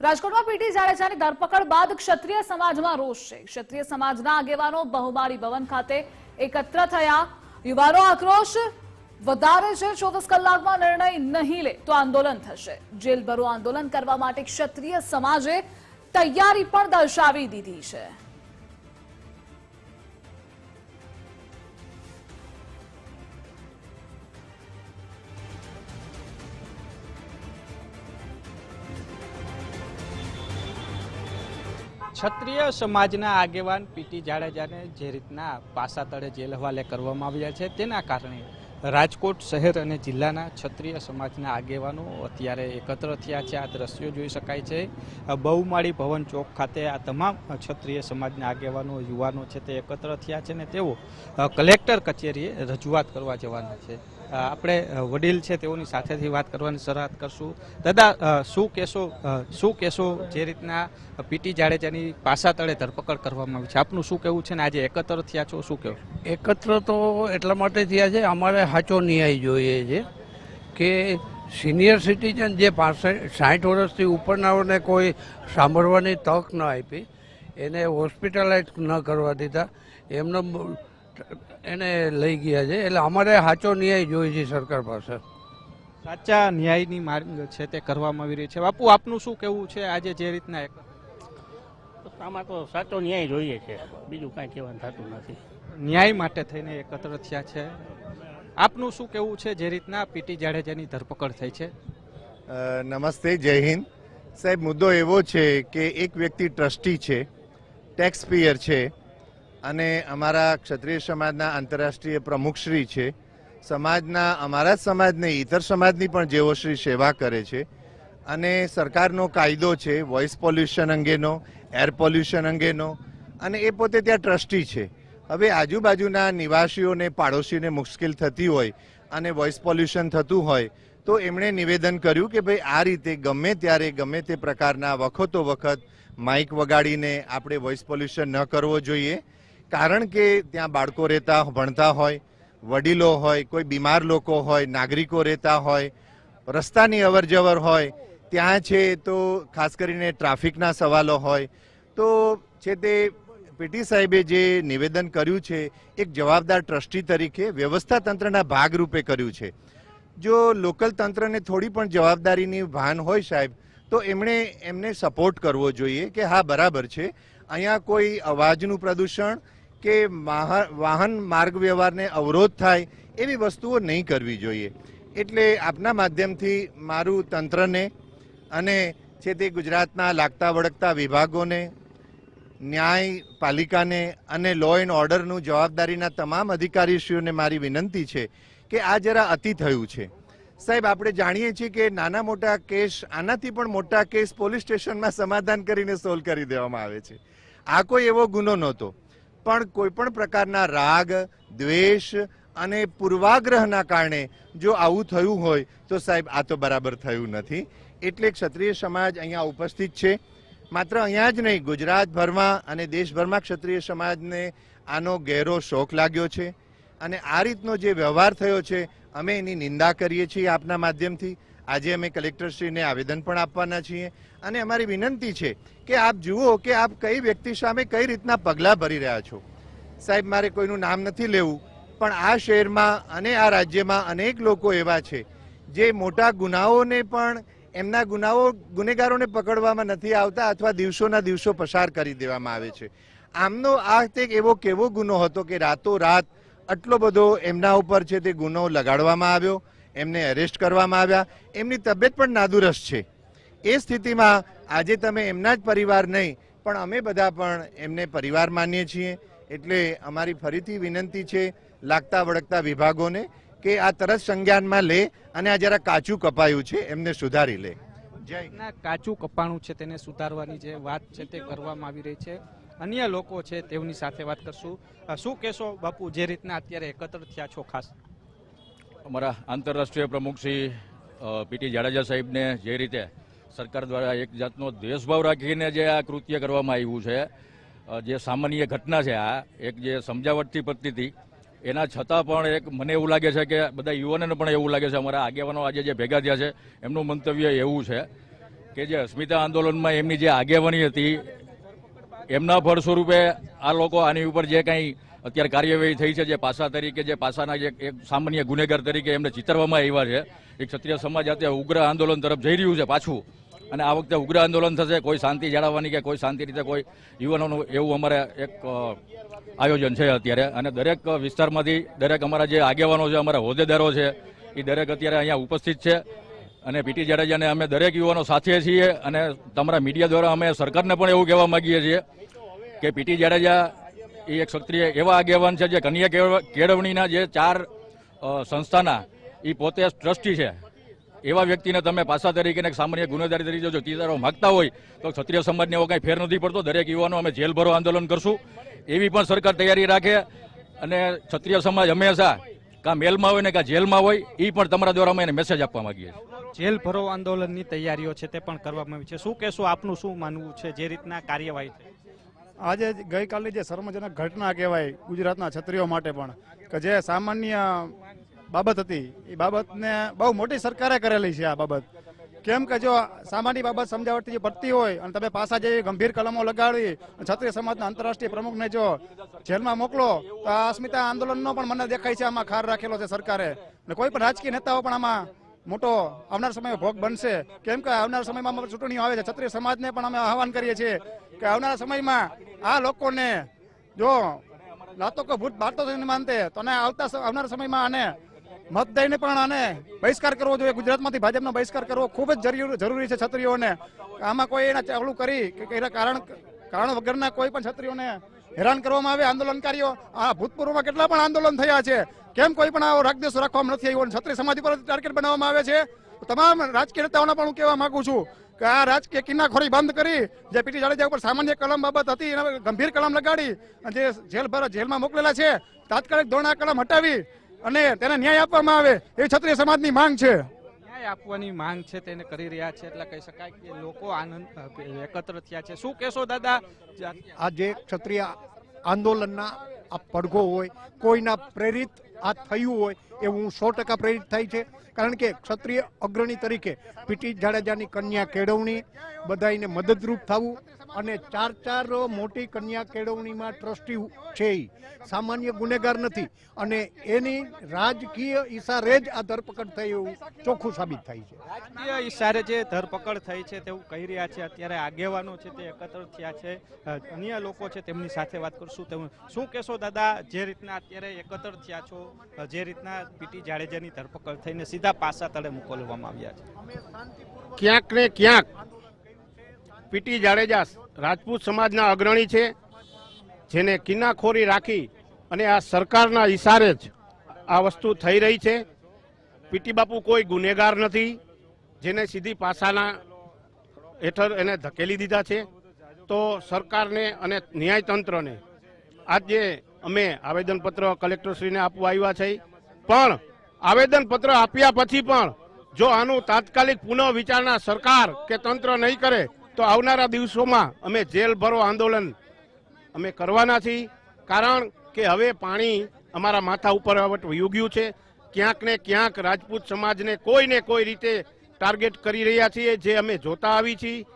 રાજકોટમાં પીટી જાડેજાની ધરપકડ બાદ ક્ષત્રિય સમાજમાં રોષ છે. ક્ષત્રિય સમાજના આગેવાનો બહુમારી ભવન ખાતે એકત્ર થયા. યુવાનો આક્રોશ વધારે છે. ચોવીસ કલાકમાં નિર્ણય નહીં લે તો આંદોલન થશે. જેલભરો આંદોલન કરવા માટે ક્ષત્રિય સમાજે તૈયારી પણ દર્શાવી દીધી છે. ક્ષત્રિય સમાજના આગેવાન પીટી જાડેજાને જે રીતના પાસા તળે જેલ હવાલે કરવામાં આવ્યા છે, તેના કારણે રાજકોટ શહેર અને જિલ્લાના ક્ષત્રિય સમાજના આગેવાનો અત્યારે એકત્ર થયા છે. આ દ્રશ્યો જોઈ શકાય છે. બહુમાળી ભવન ચોક ખાતે આ તમામ ક્ષત્રિય સમાજના આગેવાનો, યુવાનો છે તે એકત્ર થયા છે ને તેઓ કલેક્ટર કચેરીએ રજૂઆત કરવા જવાના છે. આપણે વડીલ છે તેઓની સાથેથી વાત કરવાની શરૂઆત કરશું. દાદા શું કહેશો શું કહેશો જે રીતના પીટી જાડેજાની પાસા તળે ધરપકડ કરવામાં આવી છે? આપનું શું કહેવું છે ને આજે એકત્ર થયા છો? શું કહેવું એકત્ર તો એટલા માટે થયા છે, અમારે સાચો ન્યાય જોઈએ છે કે સિનિયર સિટીઝન જે પાસઠ સાઠ વર્ષથી ઉપરનાઓને કોઈ સાંભળવાની તક ન આપી, એને હોસ્પિટલાઇઝ ન કરવા દીધા. એમનો એને લઈ ગયા છે. એટલે અમારે સાચો ન્યાય જોઈએ છે સરકાર પાસે. સાચા ન્યાયની માંગ છે તે કરવામાં આવી રહી છે. બાપુ આપનું શું કહેવું છે આજે જે રીતના એક આમાં તો સાચો ન્યાય જોઈએ છે. બીજું કાંઈ કહેવાનું થતું નથી. ન્યાય માટે થઈને એકત્ર થયા છે. આપનું શું કહેવું છે જે રીતના પીટી જાડેજાની ધરપકડ થઈ છે? નમસ્તે જય હિન્દ. સાહેબ મુદ્દો એવો છે કે એક વ્યક્તિ ટ્રસ્ટી છે ટેક્સ પેયર છે અને અમારા ક્ષત્રિય સમાજના આંતરરાષ્ટ્રીય પ્રમુખશ્રી છે. સમાજના, અમારા જ સમાજને ઇતર સમાજની પણ જેઓ શ્રી સેવા કરે છે. અને સરકારનો કાયદો છે, વોઇસ પોલ્યુશન અંગેનો, એર પોલ્યુશન અંગેનો, અને એ પોતે ત્યાં ટ્રસ્ટી છે. હવે આજુબાજુના નિવાસીઓને, પાડોશીને મુશ્કેલ થતી હોય અને વોઇસ પોલ્યુશન થતું હોય, તો એમણે નિવેદન કર્યું કે ભાઈ આ રીતે ગમે ત્યારે, ગમે તે પ્રકારના વખતો વખત માઇક વગાડીને આપણે વોઇસ પોલ્યુશન ન કરવો જોઈએ. કારણ કે ત્યાં બાળકો રહેતા, ભણતા હોય, વડીલો હોય, કોઈ બીમાર લોકો હોય, નાગરિકો રહેતા હોય, રસ્તાની અવર જવર હોય, ત્યાં છે તો ખાસ કરીને ટ્રાફિકના સવાલો હોય. તો છે તે પીટી સાહેબે જે નિવેદન કર્યું છે, એક જવાબદાર ટ્રસ્ટી તરીકે વ્યવસ્થા તંત્રના ભાગરૂપે કર્યું છે. જો લોકલ તંત્રને થોડી પણ જવાબદારીની ભાન હોય સાહેબ, તો એમણે એમને સપોર્ટ કરવો જોઈએ કે હા, બરાબર છે. અહીંયા કોઈ અવાજનું પ્રદૂષણ કે વાહન માર્ગ વ્યવહારને અવરોધ થાય એવી વસ્તુઓ નહીં કરવી જોઈએ. એટલે આપના માધ્યમથી મારું તંત્રને અને છે તે ગુજરાતના લાગતા વળગતા વિભાગોને ન્યાય પાલિકાને અને લો એન્ડ ઓર્ડરનું જવાબદારીના તમામ અધિકારીશ્રીઓને મારી વિનંતી છે કે આ જરા અતિ થયું છે. સાહેબ, આપણે જાણીએ છીએ કે નાના મોટા કેસ, આનાથી પણ મોટા કેસ પોલીસ સ્ટેશનમાં સમાધાન કરીને સોલ્વ કરી દેવામાં આવે છે. આ કોઈ એવો ગુનો નહોતો. પણ કોઈ પણ પ્રકારના રાગ, દ્વેષ અને પૂર્વાગ્રહના કારણે જો આવું થયું હોય, તો સાહેબ આ તો બરાબર થયું નથી. એટલે ક્ષત્રિય સમાજ અહીંયા ઉપસ્થિત છે. માત્ર અહીંયા જ નહીં, ગુજરાતભરમાં અને દેશભરમાં ક્ષત્રિય સમાજને આનો ગહેરો શોખ લાગ્યો છે. અને આ રીતનો જે વ્યવહાર થયો છે, અમે એની નિંદા કરીએ છીએ આપના માધ્યમથી. આજે અમે કલેક્ટરશ્રીને આવેદન પણ આપવાના છીએ અને અમારી વિનંતી છે કે આપ જુઓ કે આપ કઈ વ્યક્તિ સામે કઈ રીતના પગલાં ભરી રહ્યા છો. સાહેબ, મારે કોઈનું નામ નથી લેવું, પણ આ શહેરમાં અને આ રાજ્યમાં અનેક લોકો એવા છે જે મોટા ગુનાઓને પણ, એમના ગુનાઓ ગુનેગારોને પકડવામાં નથી આવતા અથવા દિવસોના દિવસો પસાર કરી દેવામાં આવે છે. આમનો આ તે એવો કેવો ગુનો હતો કે રાતો રાત આટલો બધો એમના ઉપર છે તે ગુનો લગાડવામાં આવ્યો. એમને એરેસ્ટ કરવામાં આવ્યા. એમની તબિયત પણ નાદુરસ્ત છે. એ સ્થિતિમાં આજે તમે એમના જ પરિવાર નહીં, પણ અમે બધા પણ એમને પરિવાર માનીએ છીએ. એટલે અમારી ફરીથી વિનંતી છે લાગતા વળગતા વિભાગોને કે આ તરત સંજ્ઞાનમાં લે અને આ જરા કાચું કપાયું છે, એમને સુધારી લે. જય કાચું કપાણું છે, તેને સુધારવાની જે વાત છે તે કરવામાં આવી રહી છે. અન્ય લોકો છે તેમની સાથે વાત કરશું. શું કહેશો બાપુ, જે રીતના અત્યારે એકત્ર થયા છો ખાસ? અમારા આંતરરાષ્ટ્રીય પ્રમુખ શ્રી પીટી જાડેજા સાહેબને જે રીતે સરકાર દ્વારા એક જાતનો દેશભાવ રાખીને જે આ કૃત્ય કરવામાં આવ્યું છે જે સામાન્ય ઘટના છે આ, એક જે સમજાવટથી પતતી હતી એના છતાં પણ એક મને એવું લાગે છે કે બધા યુવાનોને પણ એવું લાગે છે અમારા આગેવાનો આજે જે ભેગા થયા છે, એમનું મંતવ્ય એવું છે કે જે અસ્મિતા આંદોલનમાં એમની જે આગેવાની હતી, એમના ફળ સ્વરૂપે આ લોકો આની ઉપર જે કંઈ અત્યારે કાર્યવાહી થઈ છે જે પાસા તરીકે, જે પાસાના એક સામાન્ય ગુનેગાર તરીકે એમને ચિતરવામાં આવ્યા છે. એક ક્ષત્રિય સમાજ અત્યારે ઉગ્ર આંદોલન તરફ જઈ રહ્યું છે પાછું. અને આ વખતે ઉગ્ર આંદોલન થશે, કોઈ શાંતિ જાળવવાની કે કોઈ શાંતિ રીતે કોઈ યુવાનોનું એવું અમારે એક આયોજન છે અત્યારે. અને દરેક વિસ્તારમાંથી દરેક અમારા જે આગેવાનો છે, અમારા હોદ્દેદારો છે, એ દરેક અત્યારે અહીંયા ઉપસ્થિત છે. અને પીટી જાડેજાને અમે દરેક યુવાનો સાથે છીએ અને તમારા મીડિયા દ્વારા અમે સરકારને પણ એવું કહેવા માંગીએ છીએ કે પીટી જાડેજા એ એક ક્ષત્રિય એવા આગેવાન છે જે કન્યા કેળવ- કેળવણીના જે ચાર સંસ્થાના એ પોતે ટ્રસ્ટી છે. એવા વ્યક્તિને તમે પાસા તરીકે સામાન્ય ગુનેગારી તરીકે જો ચિતારવા માંગતા હોય, તો ક્ષત્રિય સમાજને એવો કંઈ ફેર નથી પડતો. દરેક યુવાનો અમે જેલ ભરો આંદોલન કરશું. એવી પણ સરકાર તૈયારી રાખે અને ક્ષત્રિય સમાજ હંમેશા કાં મેલમાં હોય ને કાં જેલમાં હોય એ પણ તમારા દ્વારા અમે એને મેસેજ આપવા માંગીએ છીએ. જેલ ભરો આંદોલનની તૈયારીઓ છે તે પણ કરવામાં આવી છે. શું કહેશું, આપનું શું માનવું છે? જે રીતના કાર્યવાહી આજે ગઈકાલની જે શર્મજનક ઘટના કહેવાય ગુજરાતના છત્રીઓ માટે પણ, કે જે સામાન્ય બાબત હતી, એ બાબતને બહુ મોટી સરકારે કરેલી છે આ બાબત. કેમ કે જો સામાન્ય બાબત સમજાવટથી જે પડતી હોય અને તમે પાછા જેવી ગંભીર કલમો લગાડી ક્ષત્રિય સમાજના આંતરરાષ્ટ્રીય પ્રમુખને જો જેલમાં મોકલો, તો આ અસ્મિતા આંદોલનનો પણ મને દેખાય છે, આમાં ખાર રાખેલો છે સરકારે. અને કોઈ પણ રાજકીય નેતાઓ પણ આમાં મોટો આવનાર સમયમાં ભોગ બનશે. કેમ કે આવનાર સમયમાં ચૂંટણીઓ આવે છે ક્ષત્રિય સમાજને પણ અમે આહવાન કરીએ છીએ કે આવનારા સમયમાં આ લોકોને જો લાતો કો ભૂત બાળતો નહીં માનતે, તો આવતા આવનારા સમયમાં આને મત દઈને પણ આને બહિષ્કાર કરવો જોઈએ. ગુજરાતમાંથી ભાજપનો બહિષ્કાર કરવો ખૂબ જ જરૂરી છે છત્રીઓને. આમાં કોઈ એના ચાલુ કરી કે એના કારણ કારણ વગરના કોઈ પણ છત્રીઓને હેરાન કરવામાં આવે. આંદોલનકારીઓ, આ ભૂતપૂર્વમાં કેટલા પણ આંદોલન થયા છે. કેમ કોઈ પણ આવો રાગદેશ રાખવામાં નથી આવ્યો છત્રી સમાજ ઉપર ટાર્ગેટ બનાવવામાં આવે છે? તમામ રાજકીય નેતાઓને પણ હું કહેવા માંગુ છું કે આ રાજકીય કિનાખોરી બંધ કરી જે પીટી જાડેજા ઉપર સામાન્ય કલમ બાબત હતી એના ગંભીર કલમ લગાડી અને જે જેલ ભર જેલમાં મોકલેલા છે તાત્કાલિક ધોરણે આ કલમ હટાવી અને તેને ન્યાય આપવામાં આવે એ ક્ષત્રિય સમાજની માંગ છે. ન્યાય આપવાની માંગ છે તેને કરી રહ્યા છે એટલે કહી શકાય કે લોકો આનંદ એકત્ર થયા છે. શું કહેશો દાદા? આ જે ક્ષત્રિય આંદોલનના આ પડઘો હોય કોઈના પ્રેરિત આ થયું હોય એવું સો ટકા પ્રેરિત થાય છે. કારણ કે ક્ષત્રિય અગ્રણી તરીકે પીટી જાડેજાની કન્યા કેળવણી બધાઈને મદદરૂપ થવું અને ચાર ચાર મોટી કન્યા કેળવણીમાં ટ્રસ્ટી છે એ સામાન્ય ગુનેગાર નથી અને એની રાજકીય ઈશારે જ આ ધરપકડ થઈ એવું ચોખ્ખું સાબિત થાય છે. રાજકીય ઈશારે જે ધરપકડ થઈ છે તેવું કહી રહ્યા છે. અત્યારે આગેવાનો છે તે એકત્ર થયા છે. અન્ય લોકો છે તેમની સાથે વાત કરશું. તેવું શું કહેશો દાદા? જે રીતના અત્યારે એકત્ર થયા છો જે રીતના પીટી જાડેજાની ધરપકડ થઈને સીધા પાસા તળે મોકલવામાં આવ્યા છે. ક્યાંક ને ક્યાંક પીટી જાડેજા રાજપૂત સમાજના અગ્રણી છે, જેને કિનાખોરી રાખી અને આ સરકારના ઈશારે જ આ વસ્તુ થઈ રહી છે. પીટી બાપુ કોઈ ગુનેગાર નથી, જેને સીધી પાસાના હેઠળ એને ધકેલી દીધા છે. તો સરકારને અને ન્યાયતંત્રને આજે અમે આવેદનપત્ર કલેક્ટરશ્રીને આપવા આવ્યા છે. પણ આવેદનપત્ર આપ્યા પછી પણ જો આનું તાત્કાલિક પુનઃ વિચારણા સરકાર કે તંત્ર નહીં કરે, તો આવનારા દિવસોમાં અમે જેલ ભરો આંદોલન અમે કરવાના છીએ. કારણ કે હવે પાણી અમારા માથા ઉપર યુગ્યું છે. ક્યાંક ને ક્યાંક રાજપૂત સમાજને કોઈ ને કોઈ રીતે ટાર્ગેટ કરી રહ્યા છીએ, જે અમે જોતા આવી છીએ.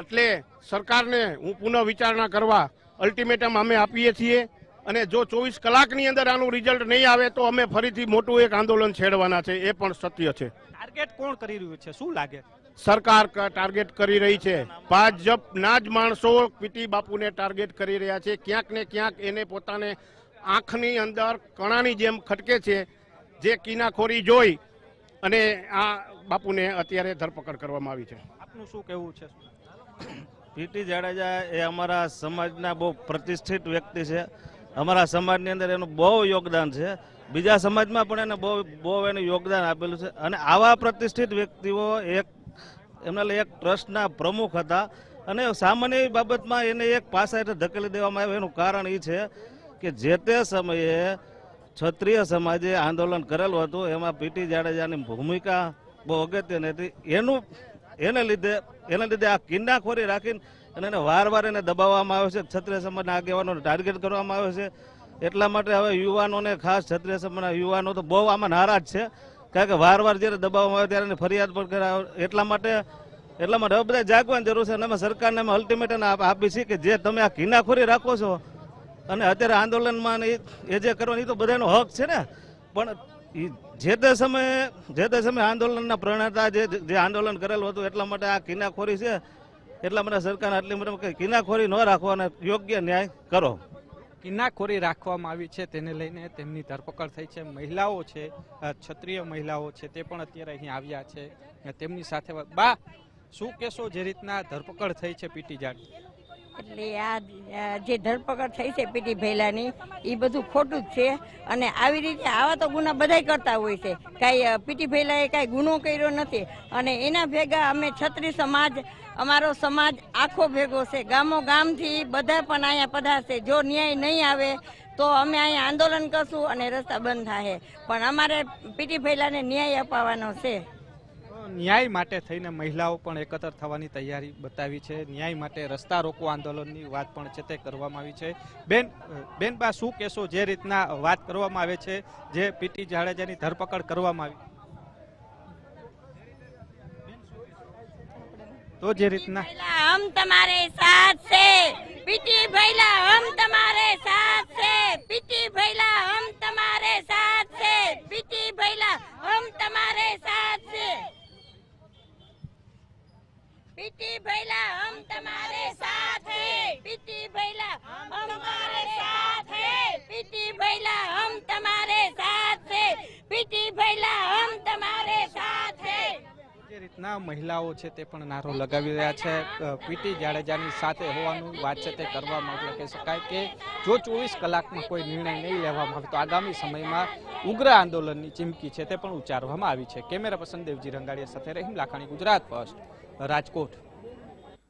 એટલે સરકારને હું પુનઃ વિચારણા કરવા અલ્ટિમેટમ અમે આપીએ છીએ. અને જો ચોવીસ કલાકની અંદર આનું રિઝલ્ટ નહીં આવે તો અમે ફરીથી મોટું એક આંદોલન છેડવાના છે એ પણ સત્ય છે. ટાર્ગેટ કોણ કરી રહ્યું છે? શું લાગે? સરકાર ક- ટાર્ગેટ કરી રહી છે. ભાજપના જ માણસો પીટી બાપુને ટાર્ગેટ કરી રહ્યા છે. ક્યાંક ને ક્યાંક એને પોતાને આંખની અંદર કણાની જેમ ખટકે છે જે કિનાખોરી જોઈ અને આ બાપુને અત્યારે ધરપકડ કરવામાં આવી છે. આપનું શું કહેવું છે? પીટી જાડેજા એ અમારા સમાજના બહુ પ્રતિષ્ઠિત વ્યક્તિ છે. અમારા સમાજની અંદર એનું બહુ યોગદાન છે. બીજા સમાજમાં પણ એને બહુ બહુ એનું યોગદાન આપેલું છે. અને આવા પ્રતિષ્ઠિત વ્યક્તિઓ એક, એમના એક ટ્રસ્ટના પ્રમુખ હતા. અને સામાન્ય બાબતમાં એને એક પાસા એટલે ધકેલી દેવામાં આવ્યું. એનું કારણ એ છે કે જે તે સમયે ક્ષત્રિય સમાજે આંદોલન કરેલું હતું. એમાં પીટી જાડેજાની ભૂમિકા બહુ અગત્યની હતી. એનું એને લીધે એને લીધે આ કિન્નાખોરી રાખીને અને એને વાર એને દબાવવામાં આવે છે. ક્ષત્રિય સમાજના આગેવાનોને ટાર્ગેટ કરવામાં આવે છે. એટલા માટે હવે યુવાનોને ખાસ ક્ષત્રિય સમાજના યુવાનો તો બહુ આમાં નારાજ છે. કારણ કે વાર વાર જ્યારે દબાવવામાં આવે ત્યારે ફરિયાદ પણ કરાવે. એટલા માટે એટલા માટે હવે બધા જાગવાની જરૂર છે અને અમે સરકારને અમે અલ્ટિમેટ આપી છે કે જે તમે આ કિનાખોરી રાખો છો અને અત્યારે આંદોલનમાં એ જે કરવાની તો બધાનો હક છે ને. પણ જે તે સમયે, જે તે સમયે આંદોલનના પ્રણેતા જે જે આંદોલન કરેલું હતું એટલા માટે આ કિનાખોરી છે, એટલા માટે સરકાર આટલી મોટી કિનાખોરી ન રાખો અને યોગ્ય ન્યાય કરો. કિન્નાખોરી રાખવામાં આવી છે તેને લઈને તેમની ધરપકડ થઈ છે. મહિલાઓ છે ક્ષત્રિય મહિલાઓ છે તે પણ અત્યારે અહીં આવ્યા છે. તેમની સાથે બા, શું કહેશો જે રીતના ધરપકડ થઈ છે પીટી જાડ એટલે આ જે ધરપકડ થઈ છે પીટી ભૈલાની એ બધું ખોટું જ છે. અને આવી રીતે આવા તો ગુના બધાય કરતા હોય છે. કાંઈ પીટી ભૈલાએ કાંઈ ગુનો કર્યો નથી. અને એના ભેગા અમે છત્રી સમાજ, અમારો સમાજ આખો ભેગો છે. ગામો ગામથી બધા પણ અહીંયા પધારશે જો ન્યાય નહીં આવે, તો અમે અહીંયા આંદોલન કરશું અને રસ્તા બંધ થાય પણ અમારે પીટી ભૈલાને ન્યાય અપાવવાનો છે. ન્યાય માટે થઈને મહિલાઓ પણ એકત્ર થવાની તૈયારી બતાવી છે. ન્યાય માટે રસ્તા રોકો આંદોલનની વાત પણ છે તે કરવામાં આવી છે. બેન બેનબા શું કહેશો જે રીતના વાત કરવામાં આવે છે, જે પીટી જાડેજાની ધરપકડ કરવામાં આવી? તો જે રીતના હમ તમારે સાથ છે. પીટી ભૈલા હમ તમારે સાથ છે પીટી ભૈલા હમ તમારે સાથ છે પીટી ભૈલા હમ તમારે સાથ છે પીટી ભૈલા, હમ તમારે સાથ. પીટી ભૈલા, હમ તમારે સાથ. પીટી ભૈલા, હમ તમારે સાથ. પીટી ભૈલા, હમ તમારે સાથ. જે રીતના મહિલાઓ છે તે પણ નારો લગાવી રહ્યા છે. પીટી જાડેજાની સાથે હોવાનું વાત છે તે કરવામાં આવે કહી શકાય કે જો ચોવીસ કલાકમાં કોઈ નિર્ણય નહીં લેવામાં આવે તો આગામી સમયમાં ઉગ્ર આંદોલનની ચીમકી છે તે પણ ઉચ્ચારવામાં આવી છે. કેમેરા પર્સન દેવજી રંગાડીયા સાથે રહીમ લાખાણી, ગુજરાત ફર્સ્ટ. રાજકોટ.